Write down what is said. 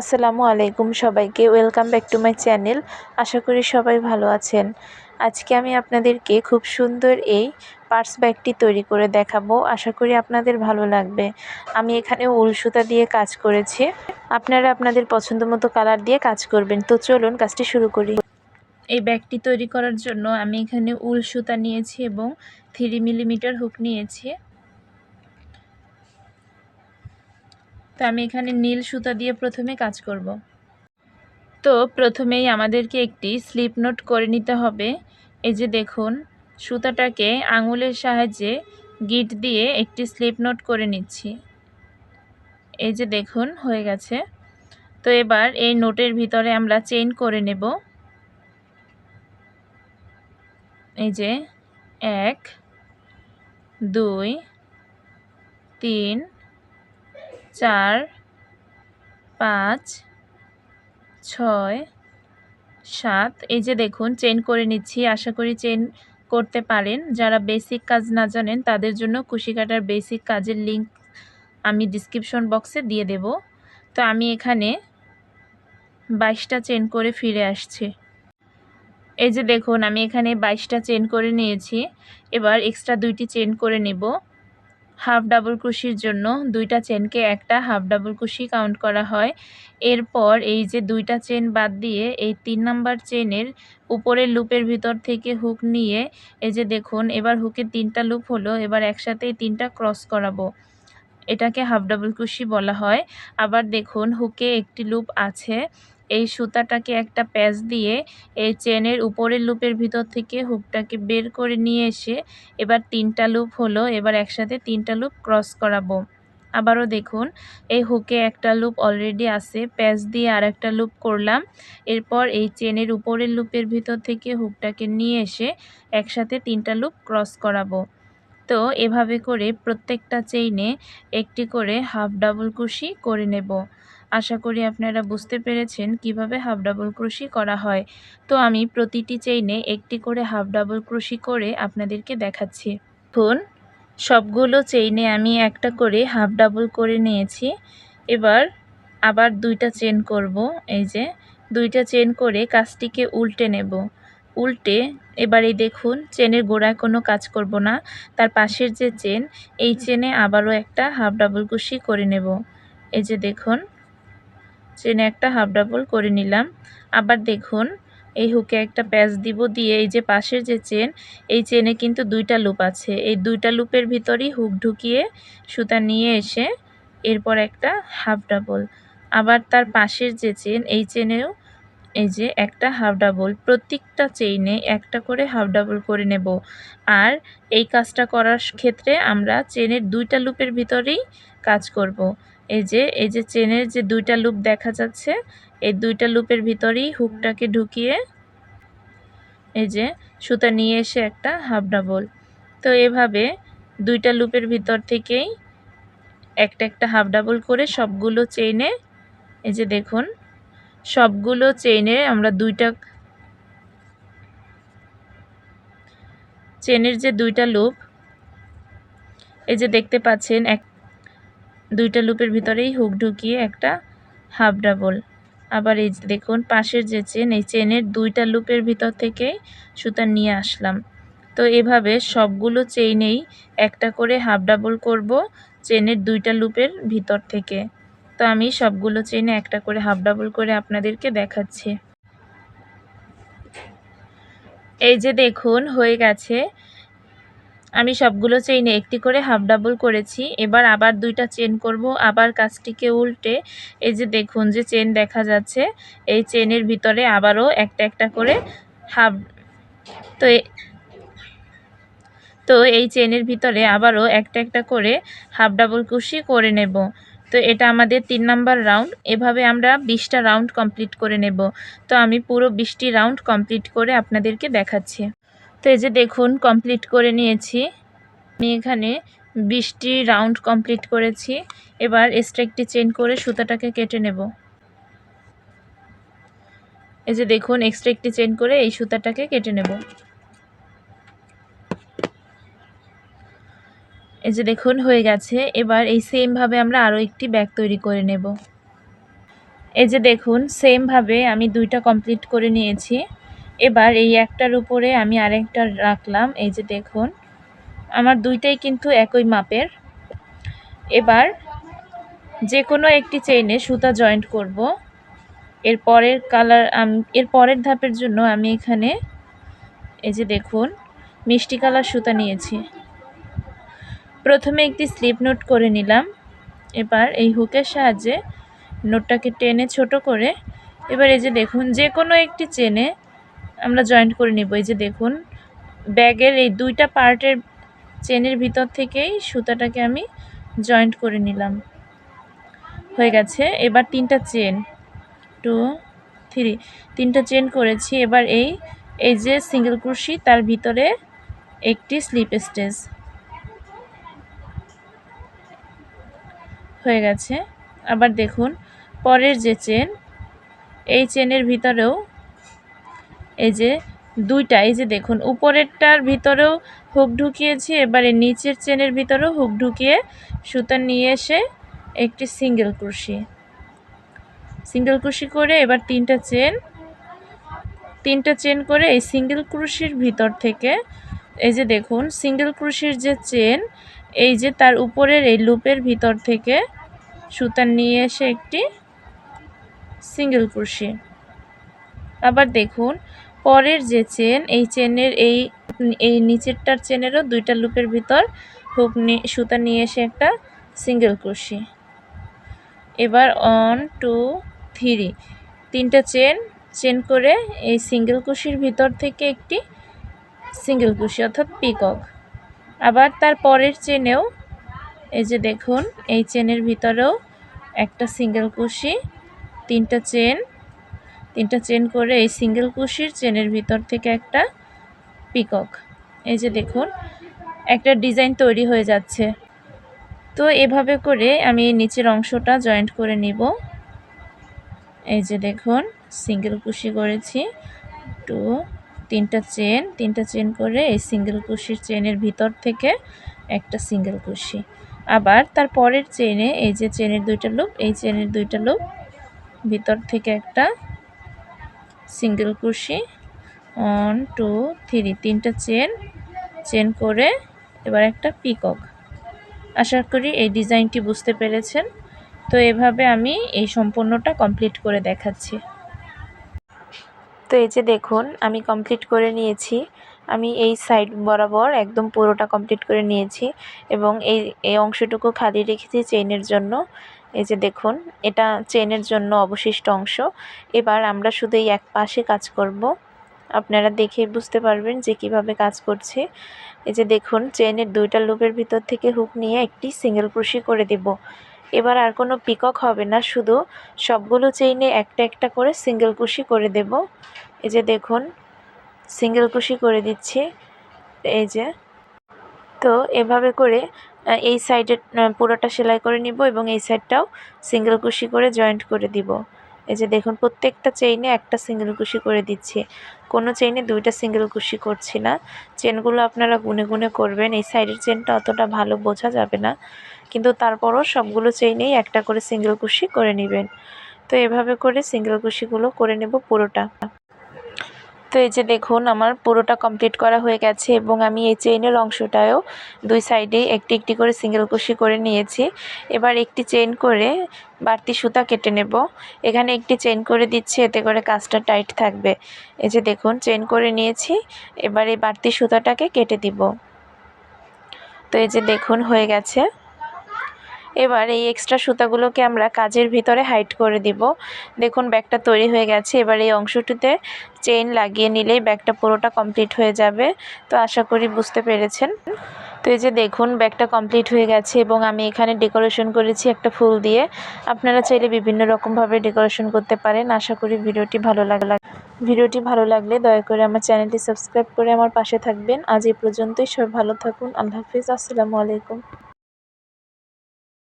আসসালামু আলাইকুম সবাইকে, welcome back to my channel. আশা করি সবাই ভালো আছেন। আজকে আমি আপনাদেরকে খুব সুন্দর এই পার্স ব্যাগটি তৈরি করে দেখাবো। আশা করি আপনাদের ভালো লাগবে। আমি এখানে উল সুতা দিয়ে কাজ করেছি। আপনারা আপনাদের পছন্দ মতো কালার দিয়ে কাজ করবেন। তো চলুন কাজটি শুরু করি। এই ব্যাগটি তৈরি করার জন্য আমি এখানে উল সুতা নিয়েছি এবং থ্রি মিলিমিটার হুক নিয়েছি। তো আমি এখানে নীল সুতা দিয়ে প্রথমে কাজ করব। তো প্রথমেই আমাদেরকে একটি স্লিপ নোট করে নিতে হবে। এই যে দেখুন, সুতাটাকে আঙুলের সাহায্যে গিট দিয়ে একটি স্লিপ নোট করে নিচ্ছি। এই যে দেখুন, হয়ে গেছে। তো এবার এই নোটের ভিতরে আমরা চেইন করে নেব। এই যে এক, দুই, তিন চার, পাঁচ, ছয়, সাত। এই যে দেখুন, চেন করে নিচ্ছি। আশা করি চেন করতে পারেন। যারা বেসিক কাজ না জানেন, তাদের জন্য কুশি কাটার বেসিক কাজের লিঙ্ক আমি ডিসক্রিপশন বক্সে দিয়ে দেব। তো আমি এখানে বাইশটা চেন করে ফিরে আসছি। এই যে দেখুন, আমি এখানে বাইশটা চেন করে নিয়েছি। এবার এক্সট্রা দুইটি চেন করে নেব। হাফ ডাবল কুশির জন্য দুইটা চেনকে একটা হাফ ডাবল কুশি কাউন্ট করা হয়। এরপর এই যে দুইটা চেন বাদ দিয়ে এই তিন নাম্বার চেনের উপরের লুপের ভিতর থেকে হুক নিয়ে এই যে দেখুন, এবার হুকে তিনটা লুপ হলো, এবার একসাথে তিনটা ক্রস করাবো। এটাকে হাফ ডাবল কুশি বলা হয়। আবার দেখুন, হুকে একটি লুপ আছে এই সুতাটাকে একটা প্যাচ দিয়ে এই চেনের উপরের লুপের ভিতর থেকে হুকটাকে বের করে নিয়ে এসে এবার তিনটা লুপ হলো, এবার একসাথে তিনটা লুপ ক্রস করাবো। আবারও দেখুন, এই হুকে একটা লুপ অলরেডি আছে, প্যাচ দিয়ে আর একটা লুপ করলাম। এরপর এই চেনের উপরের লুপের ভিতর থেকে হুকটাকে নিয়ে এসে একসাথে তিনটা লুপ ক্রস করাবো। তো এভাবে করে প্রত্যেকটা চেইনে একটি করে হাফ ডাবল কুশি করে নেব। আশা করি আপনারা বুঝতে পেরেছেন কীভাবে হাফ ডাবল ক্রুশি করা হয়। তো আমি প্রতিটি চেইনে একটি করে হাফ ডাবল ক্রুশি করে আপনাদেরকে দেখাচ্ছি। ফোন সবগুলো চেইনে আমি একটা করে হাফ ডাবল করে নিয়েছি। এবার আবার দুইটা চেন করব। এই যে, দুইটা চেন করে কাজটিকে উল্টে নেব। উল্টে এবার এই দেখুন, চেনের গোড়ায় কোনো কাজ করব না। তার পাশের যে চেন, এই চেনে আবারও একটা হাফ ডাবল কুশি করে নেব এই যে দেখুন, চেনে একটা হাফ ডাবল করে নিলাম। আবার দেখুন, এই হুকে একটা প্যাচ দিব দিয়ে এই যে পাশের যে চেন, এই চেনে কিন্তু দুইটা লুপ আছে। এই দুইটা লুপের ভিতরেই হুক ঢুকিয়ে সুতা নিয়ে এসে এরপর একটা হাফ ডাবল। আবার তার পাশের যে চেন, এই চেনেও এই যে একটা হাফ ডাবল প্রত্যেকটা চেইনে একটা করে হাফ ডাবল করে নেব আর এই কাজটা করার ক্ষেত্রে আমরা চেনের দুইটা লুপের ভিতরেই কাজ করব। এই যে এই যে চেনের যে দুইটা লুপ দেখা যাচ্ছে, এই দুইটা লুপের ভিতরেই হুকটাকে ঢুকিয়ে এই যে সুতা নিয়ে এসে একটা হাফ ডাবল তো এভাবে দুইটা লুপের ভিতর থেকেই একটা একটা হাফ ডাবল করে সবগুলো চেইনে এই যে দেখুন সবগুলো চেইনে আমরা দুইটা চেনের যে দুইটা লুপ, এই যে দেখতে পাচ্ছেন, এক দুইটা লুপের ভিতরেই হুক ঢুকিয়ে একটা হাফ ডাবল। আবার এই দেখুন, পাশের যে চেন এই চেনের দুইটা লুপের ভিতর থেকেই সুতা নিয়ে আসলাম। তো এভাবে সবগুলো চেইনেই একটা করে হাফ ডাবল করব চেনের দুইটা লুপের ভিতর থেকে। তো আমি সবগুলো চেনে একটা করে হাফ ডাবল করে আপনাদেরকে দেখাচ্ছি। এই যে দেখুন, হয়ে গেছে। আমি সবগুলো চেইনে একটি করে হাফ ডাবল করেছি। এবার আবার দুইটা চেন করব, আবার কাজটিকে উল্টে। এই যে দেখুন যে চেন দেখা যাচ্ছে, এই চেনের ভিতরে আবারও একটা একটা করে হাফ তো তো এই চেনের ভিতরে আবারও একটা একটা করে হাফ ডাবল কুশি করে নেব। তো এটা আমাদের তিন নাম্বার রাউন্ড। এভাবে আমরা বিশটা রাউন্ড কমপ্লিট করে নেব। তো আমি পুরো বিশটি রাউন্ড কমপ্লিট করে আপনাদেরকে দেখাচ্ছি। তো এই যে দেখুন, কমপ্লিট করে নিয়েছি। আমি এখানে বিশটি রাউন্ড কমপ্লিট করেছি। এবার এক্সট্রা একটি চেন করে সুতাটাকে কেটে নেব। এই যে দেখুন এক্সট্রা একটি চেন করে এই সুতাটাকে কেটে নেব। এই যে দেখুন, হয়ে গেছে। এবার এই সেমভাবে আমরা আরও একটি ব্যাগ তৈরি করে নেব। এই যে দেখুন সেমভাবে আমি দুইটা কমপ্লিট করে নিয়েছি। এবার এই একটার উপরে আমি আরেকটা রাখলাম। এই যে দেখুন, আমার দুইটাই কিন্তু একই মাপের। এবার যে কোনো একটি চেইনে সুতা জয়েন্ট করব। এর পরের কালারের পরের ধাপের জন্য আমি এখানে এই যে দেখুন, মিষ্টি কালার সুতা নিয়েছি। প্রথমে একটি স্লিপ নোট করে নিলাম। এবার এই হুকের সাহায্যে নোটটাকে টেনে ছোট করে এবার এই যে দেখুন যে কোনো একটি চেনে আমরা জয়েন্ট করে নিব। এই যে দেখুন, ব্যাগের এই দুইটা পার্টের চেনের ভিতর থেকেই সুতাটাকে আমি জয়েন্ট করে নিলাম। হয়ে গেছে। এবার তিনটা চেন টু থ্রি তিনটা চেন করেছি। এবার এই এই যে সিঙ্গেল ক্রুশি তার ভিতরে একটি স্লিপ স্টেজ হয়ে গেছে। আবার দেখুন, পরের যে চেন, এই চেনের ভিতরেও এই যে দুইটা, এই যে দেখুন, উপরেরটার ভিতরেও হুক ঢুকিয়েছি, এবারে নিচের চেনের ভিতরেও হুক ঢুকিয়ে সুতা নিয়ে এসে একটি সিঙ্গেল ক্রুশি। সিঙ্গেল ক্রুশি করে এবার তিনটা চেন তিনটা চেন করে এই সিঙ্গেল ক্রুশির ভিতর থেকে, এই যে দেখুন, সিঙ্গেল ক্রুশির যে চেন এই যে তার উপরের এই লুপের ভিতর থেকে সুতা নিয়ে এসে একটি সিঙ্গেল ক্রুশি আবার দেখুন, পরের যে চেন, এই চেনের এই এই নিচেরটার চেনেরও দুইটা লুপের ভিতর হুক সুতা নিয়ে এসে একটা সিঙ্গেল ক্রুশি এবার অন টু থ্রি তিনটা চেন চেন করে এই সিঙ্গেল কুশির ভিতর থেকে একটি সিঙ্গেল কুশি অর্থাৎ পিকক আবার তার পরের চেনেও, এই যে দেখুন, এই চেনের ভিতরেও একটা সিঙ্গেল কুশি, তিনটা চেন তিনটা চেন করে এই সিঙ্গেল কুশির চেনের ভিতর থেকে একটা পিকক এই যে দেখুন, একটা ডিজাইন তৈরি হয়ে যাচ্ছে। তো এভাবে করে আমি নিচের অংশটা জয়েন্ট করে নিব। এই যে দেখুন সিঙ্গেল কুশি করেছি। টু তিনটা চেন তিনটা চেন করে এই সিঙ্গেল কুশির চেনের ভিতর থেকে একটা সিঙ্গেল কুশি। আবার তার পরের চেনে এই যে চেনের দুইটা লুপ, এই চেনের দুইটা লুপ ভিতর থেকে একটা সিঙ্গেল কুশি। ওয়ান টু থ্রি তিনটা চেন চেন করে এবার একটা পিকক আশা করি এই ডিজাইনটি বুঝতে পেরেছেন। তো এভাবে আমি এই সম্পূর্ণটা কমপ্লিট করে দেখাচ্ছি। তো এই যে দেখুন, আমি কমপ্লিট করে নিয়েছি। আমি এই সাইড বরাবর একদম পুরোটা কমপ্লিট করে নিয়েছি এবং এই এই অংশটুকু খালি রেখেছি চেইনের জন্য। এই যে দেখুন, এটা চেনের জন্য অবশিষ্ট অংশ। এবার আমরা শুধু এই এক পাশে কাজ করব। আপনারা দেখে বুঝতে পারবেন যে কীভাবে কাজ করছে। এই যে দেখুন চেনের দুইটা লুপের ভিতর থেকে হুক নিয়ে একটি সিঙ্গেল ক্রুশি করে দেব। এবার আর কোনো পিকক হবে না, শুধু সবগুলো চেইনে একটা একটা করে সিঙ্গেল কুশি করে দেব। এই যে দেখুন সিঙ্গেল কুশি করে দিচ্ছি। এই যে, তো এভাবে করে এই সাইডের পুরোটা সেলাই করে নিব এবং এই সাইডটাও সিঙ্গেল কুশি করে জয়েন্ট করে দিব। এই যে দেখুন, প্রত্যেকটা চেইনে একটা সিঙ্গেল কুশি করে দিচ্ছি। কোনো চেইনে দুইটা সিঙ্গেল কুশি করছি না। চেনগুলো আপনারা গুনে গুনে করবেন, এই সাইডের চেনটা অতটা ভালো বোঝা যাবে না। কিন্তু তারপরও সবগুলো চেইনেই একটা করে সিঙ্গেল কুশি করে নেবেন। তো এভাবে করে সিঙ্গেল কুশিগুলো করে নেব পুরোটা। তো এই যে দেখুন, আমার পুরোটা কমপ্লিট করা হয়ে গেছে এবং আমি এই চেইনের অংশটাও দুই সাইডেই একটি একটি করে সিঙ্গেল কুশি করে নিয়েছি। এবার একটি চেইন করে বাড়তি সুতা কেটে নেব। এখানে একটি চেইন করে দিচ্ছি, এতে করে কাজটা টাইট থাকবে। এই যে দেখুন চেইন করে নিয়েছি, এবার এই বাড়তি সুতাটাকে কেটে দিব। তো এই যে দেখুন, হয়ে গেছে। এবার এই এক্সট্রা সুতাগুলোকে আমরা কাজের ভিতরে হাইট করে দিব। দেখুন ব্যাগটা তৈরি হয়ে গেছে, এবার এই অংশটিতে চেইন লাগিয়ে নিলেই ব্যাগটা পুরোটা কমপ্লিট হয়ে যাবে। তো আশা করি বুঝতে পেরেছেন। তো এই যে দেখুন, ব্যাগটা কমপ্লিট হয়ে গেছে এবং আমি এখানে ডেকোরেশন করেছি একটা ফুল দিয়ে। আপনারা চাইলে বিভিন্ন রকমভাবে ডেকোরেশন করতে পারেন। আশা করি ভিডিওটি ভালো লাগলে ভিডিওটি ভালো লাগলে দয়া করে আমার চ্যানেলটি সাবস্ক্রাইব করে আমার পাশে থাকবেন। আজ এই পর্যন্তই, সবাই ভালো থাকুন। আল্লাহ হাফিজ, আসসালামু আলাইকুম।